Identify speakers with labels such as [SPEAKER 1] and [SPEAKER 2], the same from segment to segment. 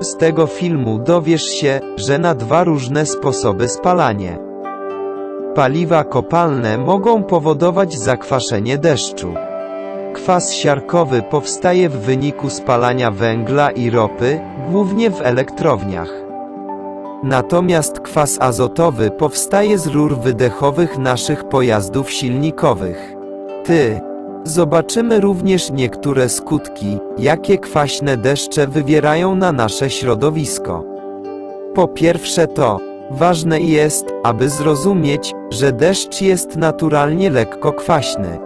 [SPEAKER 1] Z tego filmu dowiesz się, że na dwa różne sposoby spalanie. Paliwa kopalne mogą powodować zakwaszenie deszczu. Kwas siarkowy powstaje w wyniku spalania węgla i ropy, głównie w elektrowniach. Natomiast kwas azotowy powstaje z rur wydechowych naszych pojazdów silnikowych. Ty. Zobaczymy również niektóre skutki, jakie kwaśne deszcze wywierają na nasze środowisko. Po pierwsze to, ważne jest, aby zrozumieć, że deszcz jest naturalnie lekko kwaśny.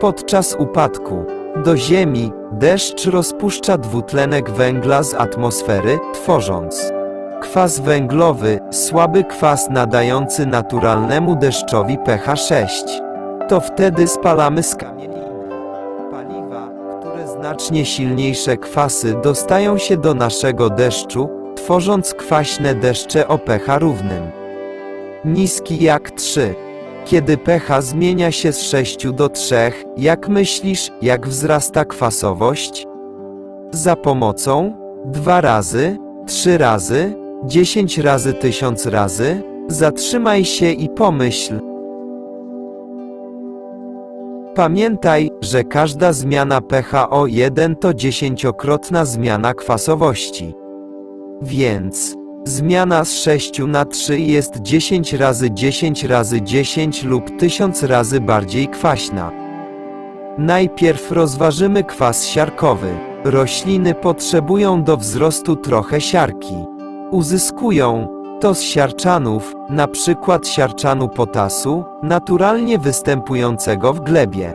[SPEAKER 1] Podczas upadku do ziemi, deszcz rozpuszcza dwutlenek węgla z atmosfery, tworząc kwas węglowy, słaby kwas nadający naturalnemu deszczowi pH 6. To wtedy spalamy skamieliny. Paliwa, które znacznie silniejsze kwasy dostają się do naszego deszczu, tworząc kwaśne deszcze o pH równym. Niski jak 3. Kiedy pH zmienia się z 6 do 3, jak myślisz, jak wzrasta kwasowość? Za pomocą? Dwa razy, trzy razy, dziesięć razy, tysiąc razy? Zatrzymaj się i pomyśl. Pamiętaj, że każda zmiana pH o 1 to dziesięciokrotna zmiana kwasowości. Więc zmiana z 6 na 3 jest 10 razy 10 razy 10 lub 1000 razy bardziej kwaśna. Najpierw rozważymy kwas siarkowy. Rośliny potrzebują do wzrostu trochę siarki. Uzyskują to z siarczanów, na przykład siarczanu potasu, naturalnie występującego w glebie.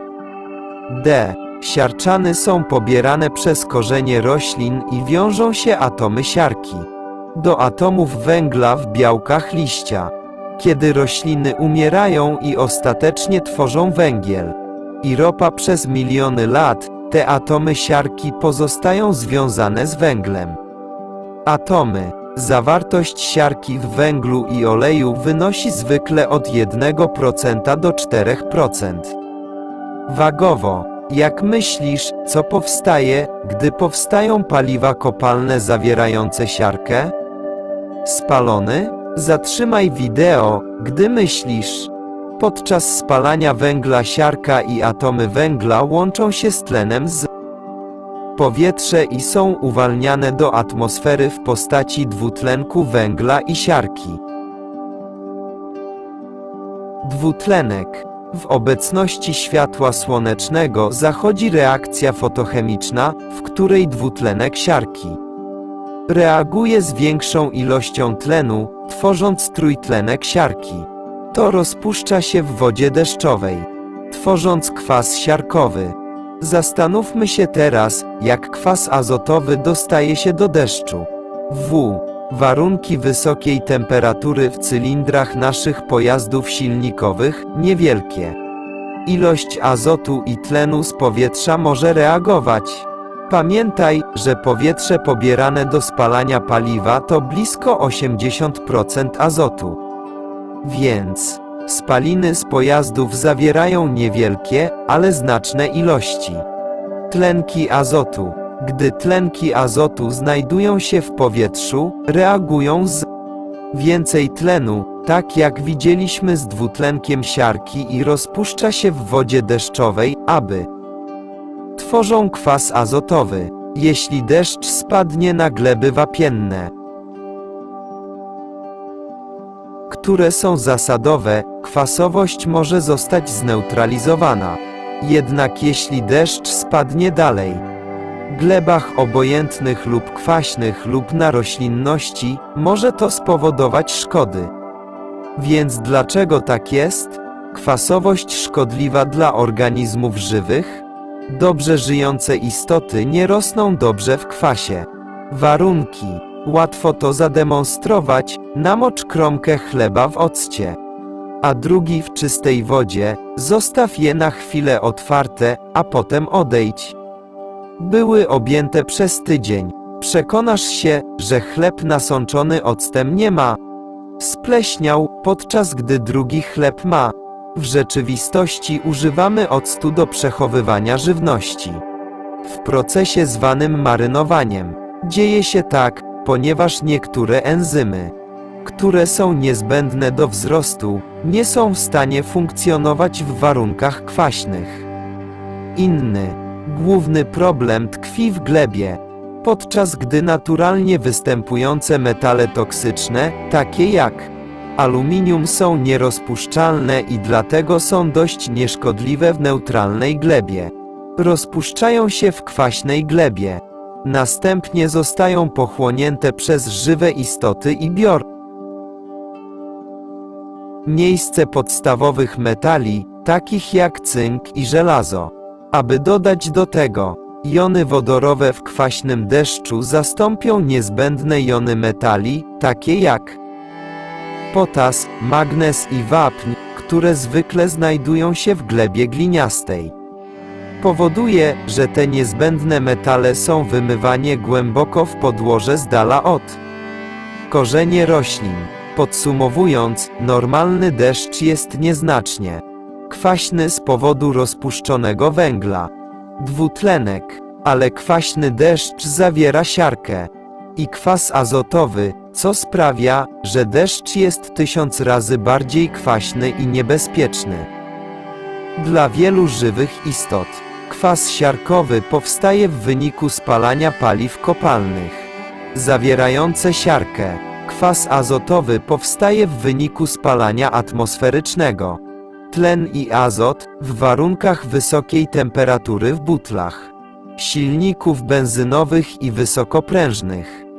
[SPEAKER 1] D. Siarczany są pobierane przez korzenie roślin i wiążą się atomy siarki. Do atomów węgla w białkach liścia. Kiedy rośliny umierają i ostatecznie tworzą węgiel i ropa przez miliony lat, te atomy siarki pozostają związane z węglem. Atomy. Zawartość siarki w węglu i oleju wynosi zwykle od 1% do 4%. Wagowo, jak myślisz, co powstaje, gdy powstają paliwa kopalne zawierające siarkę? Spalony? Zatrzymaj wideo, gdy myślisz. Podczas spalania węgla siarka i atomy węgla łączą się z tlenem z powietrze i są uwalniane do atmosfery w postaci dwutlenku węgla i siarki. Dwutlenek. W obecności światła słonecznego zachodzi reakcja fotochemiczna, w której dwutlenek siarki reaguje z większą ilością tlenu, tworząc trójtlenek siarki. To rozpuszcza się w wodzie deszczowej, tworząc kwas siarkowy. Zastanówmy się teraz, jak kwas azotowy dostaje się do deszczu. W. Warunki wysokiej temperatury w cylindrach naszych pojazdów silnikowych niewielkie. Ilość azotu i tlenu z powietrza może reagować. Pamiętaj, że powietrze pobierane do spalania paliwa to blisko 80% azotu. Więc spaliny z pojazdów zawierają niewielkie, ale znaczne ilości tlenki azotu. Gdy tlenki azotu znajdują się w powietrzu, reagują z więcej tlenu, tak jak widzieliśmy z dwutlenkiem siarki i rozpuszcza się w wodzie deszczowej, aby tworzą kwas azotowy, jeśli deszcz spadnie na gleby wapienne, które są zasadowe, kwasowość może zostać zneutralizowana. Jednak jeśli deszcz spadnie dalej, glebach obojętnych lub kwaśnych lub na roślinności, może to spowodować szkody. Więc dlaczego tak jest? Kwasowość szkodliwa dla organizmów żywych? Dobrze żyjące istoty nie rosną dobrze w kwasie. Warunki. Łatwo to zademonstrować, namocz kromkę chleba w occie. A drugi w czystej wodzie, zostaw je na chwilę otwarte, a potem odejdź. Były objęte przez tydzień. Przekonasz się, że chleb nasączony octem nie ma. Spleśniał, podczas gdy drugi chleb ma. W rzeczywistości używamy octu do przechowywania żywności. W procesie zwanym marynowaniem. Dzieje się tak, ponieważ niektóre enzymy, które są niezbędne do wzrostu, nie są w stanie funkcjonować w warunkach kwaśnych. Inny, główny problem tkwi w glebie, podczas gdy naturalnie występujące metale toksyczne, takie jak aluminium są nierozpuszczalne i dlatego są dość nieszkodliwe w neutralnej glebie. Rozpuszczają się w kwaśnej glebie. Następnie zostają pochłonięte przez żywe istoty i bior. Miejsce podstawowych metali, takich jak cynk i żelazo. Aby dodać do tego, jony wodorowe w kwaśnym deszczu zastąpią niezbędne jony metali, takie jak potas, magnez i wapń, które zwykle znajdują się w glebie gliniastej. Powoduje, że te niezbędne metale są wymywanie głęboko w podłoże z dala od korzenie roślin. Podsumowując, normalny deszcz jest nieznacznie kwaśny z powodu rozpuszczonego węgla, dwutlenek, ale kwaśny deszcz zawiera siarkę i kwas azotowy, co sprawia, że deszcz jest tysiąc razy bardziej kwaśny i niebezpieczny. Dla wielu żywych istot, kwas siarkowy powstaje w wyniku spalania paliw kopalnych. Zawierające siarkę, kwas azotowy powstaje w wyniku spalania atmosferycznego. Tlen i azot w warunkach wysokiej temperatury w butlach, silników benzynowych i wysokoprężnych.